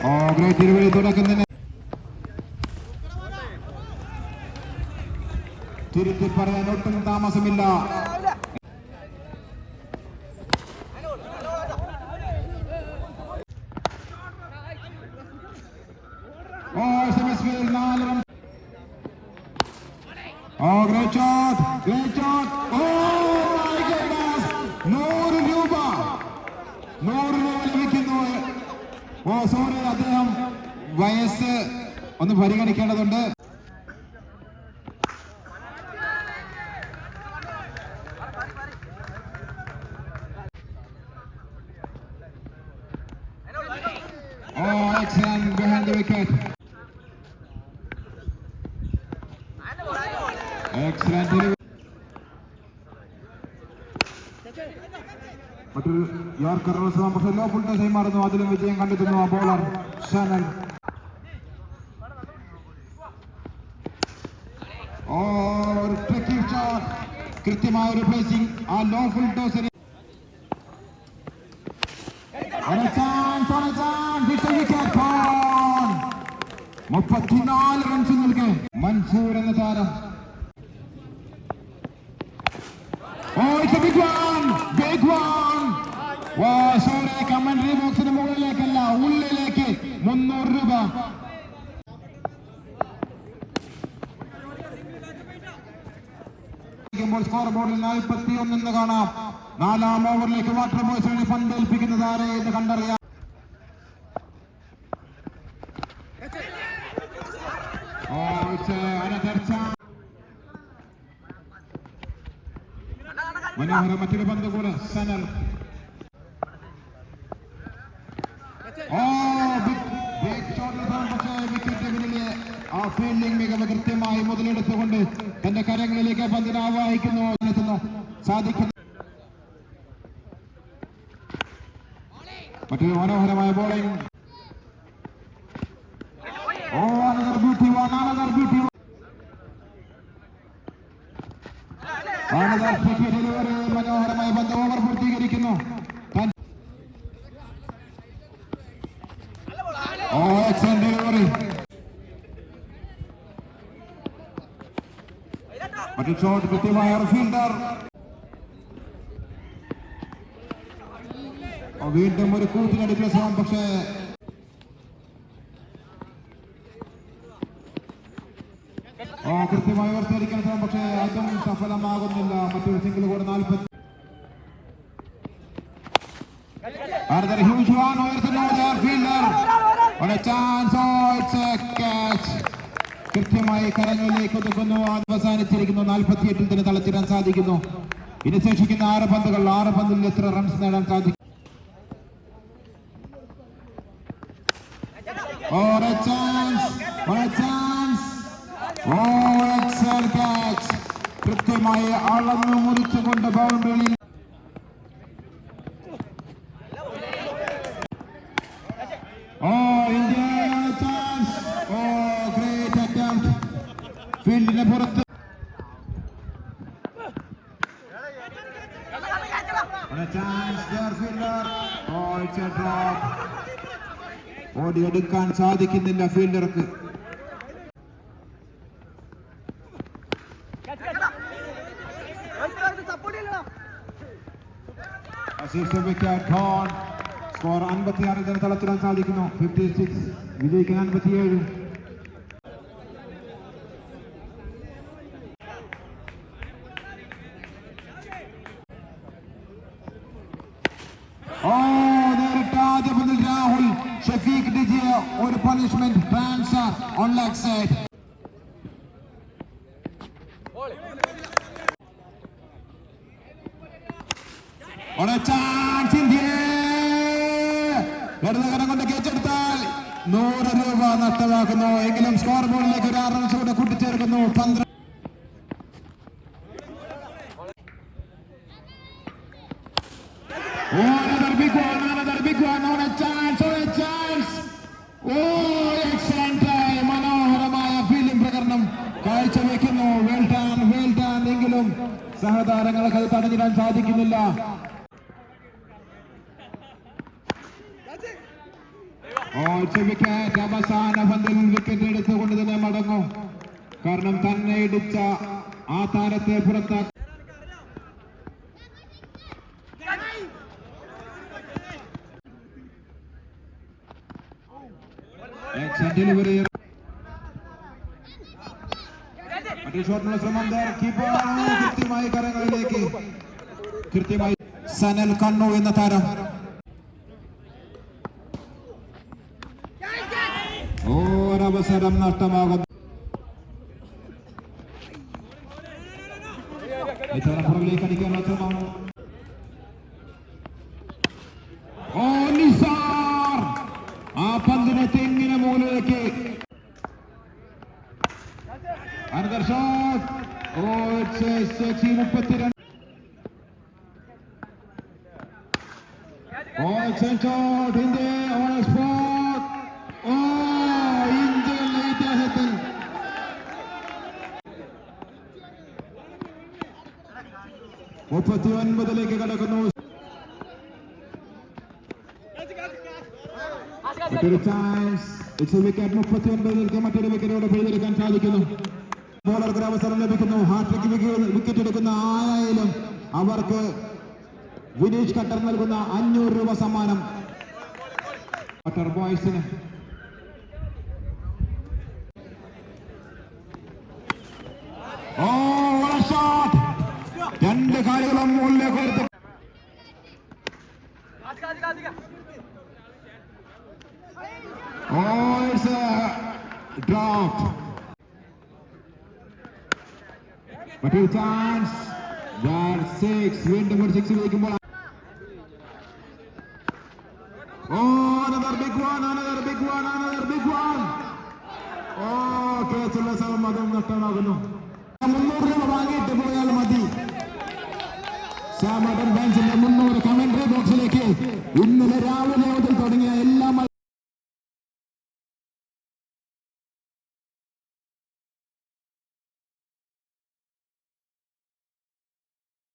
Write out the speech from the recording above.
ഓ great ഇരുവഴി തുടക്കുന്നതിന് തിരുത്തി പറയാൻ ഒട്ടും താമസമില്ല ഓ സെമിസ്ഫിയർ നാല് run oh great shot great shot oh my goodness നൂറ് രൂപ നൂറ് രൂപ ലഭിക്കുന്നു ഓ സോറി അദ്ദേഹം വയസ്സ് ഒന്ന് പരിഗണിക്കേണ്ടതുണ്ട്. മറ്റൊരു യോർക്കർ ശ്രമം പക്ഷേ ലോ ഫുൾ ടൈം മാറുന്നു അതിലും വിജയം കണ്ടെത്തുന്നു ആ ബോളർ ഷനൻ. ഓ ഒരു ട്രിക്കി ഷോട്ട് കൃത്യമായ ഒരു പ്ലേസിംഗ് ആ ലോ ഫുൾ ടോസിന് On a chance, on a chance, it's a wicket gone. മുപ്പത്തിനാല് റൺസ് നൽകെ മൻസൂർ എന്ന താരം. ഓ it's a big one big one വാ സോറി കമന്ററി ബോക്സിന് മുകളിലേക്കല്ല. ഉള്ളിലേക്ക് മുന്നൂറ് രൂപ സ്കോർ ബോർഡിൽ നാൽപ്പത്തി ഒന്നെന്ന് കാണാം. നാലാം ഓവറിലേക്ക് വാട്ടർ ബോയ്സിനെ പന്തേൽപ്പിക്കുന്നത് ആരെ എന്ന് കണ്ടറിയാം. മനോഹരം മറ്റൊരു പന്ത് കൂടെ സനൽ ഓ പക്ഷേ വിക്കറ്റ് ആ ഫീൽഡിംഗ് മികവ് കൃത്യമായി മുതലെടുത്തുകൊണ്ട് തന്റെ കരങ്ങളിലേക്ക് പന്തിനെ ആവാഹിക്കുന്നു. സാധിക്കുന്നു മറ്റൊരു മനോഹരമായ ബോളിംഗ് മറ്റു ഷോട്ട് കൃത്യമായ ഫീൽഡർ വീണ്ടും ഒരു കൂട്ടിനടുക്കിയ ശ്രമം പക്ഷേ കൃത്യമായി ഉയർത്തിയിരിക്കുന്ന ശ്രമം പക്ഷേ അതും സഫലമാകുന്നില്ല. മറ്റൊരു സിംഗിൾ കൂടെ നാൽപ്പത്തി Another huge one ഉയർത്തുന്നു their fielder. On a chance, oh, it's a catch. കൃത്യമായി കരങ്ങളിലേക്ക് ഒതുക്കുന്നു. അവസാനിച്ചിരിക്കുന്നു. നാൽപ്പത്തിയെട്ടിൽ തന്നെ തളച്ചിടാൻ സാധിക്കുന്നു. ഇനി ശേഷിക്കുന്ന ആറ് പന്തുകൾ ആറ് പന്തിൽ എത്ര റൺസ് നേടാൻ സാധിക്കും? കൃത്യമായി അളന്നു മുറിച്ചുകൊണ്ട് ബൗണ്ടറിയിൽ a ഓടി ഓടിയെടുക്കാൻ സാധിക്കുന്നില്ല ഫീൽഡർക്ക്. സ്കോർ അൻപത്തിയാറ് ജനതളത്തിടാൻ സാധിക്കുന്നു. ഫിഫ്റ്റി സിക്സ് വിജയിക്കാൻ അൻപത്തിയേഴ്. ഒരു punishment bans are on leg side On a chance ഇടതുകരം കൊണ്ട് കേച്ചെടുത്താൽ നൂറ് രൂപ നഷ്ടമാക്കുന്നു. എങ്കിലും സ്കോർ ബോർഡിലേക്ക് ഒരു ആറ് റൺസ് കൂടെ കൂട്ടിച്ചേർക്കുന്നു. പന്ത്രണ്ട് അത് തടഞ്ഞിടാൻ സാധിക്കുന്നില്ല. അവസാന പന്തിൽ വിക്കറ്റ് എടുത്തുകൊണ്ട് തന്നെ മടങ്ങും. കാരണം തന്നെ ഇടിച്ച ആ താരത്തെ പുറത്താക്കി Excellent delivery. മറ്റൊരു ഷോട്ടിനുള്ള ശ്രമം there. Keeper കൃത്യമായി കരങ്ങളിലേക്ക് കൃത്യമായി സനൽ കണ്ണു എന്ന താരം ഒരവസരം നഷ്ടമാകുന്നു ഇത്തവണ പുറകിലേക്ക് അടിക്കാനുള്ള ശ്രമം ഓ നിസാർ ആ പന്തിനെ തെങ്ങിനെ മൂലയ്ക്ക് Another shot. Oh, sexy മുപ്പത്തിരണ്ട്. In the on a spot. Oh, Indian ഇതിഹാസത്തിൽ മുപ്പത്തി ഒൻപതിലേക്ക് കടക്കുന്നു. മറ്റൊരു ചാൻസ് ഇറ്റ്സ് വിക്കറ്റ് മുപ്പത്തി ഒൻപതിലേക്ക് മറ്റൊരു വിക്കറ്റോടെ പിഴുതെടുക്കാൻ സാധിക്കുന്നു. ബോളർക്ക് അവസരം ലഭിക്കുന്നു. ഹാട്രിക് വിക്കറ്റ് എടുക്കുന്ന ആരായാലും അവർക്ക് വിനീഷ് കട്ടർ നൽകുന്ന അഞ്ഞൂറ് രൂപ സമ്മാനം. കട്ടർ ബോയ്സിന്. രണ്ട് കാലുകളും മുകളിലേക്ക് Oh, it's a drop. മറ്റൊരു ചാൻസ് വീണ്ടും സിക്സ് വിളിക്കുമ്പോൾ രൂപ മതി. മുന്നൂറ് കമന്ററി ബോക്സിലേക്ക് ഇന്നലെ രാവിലെ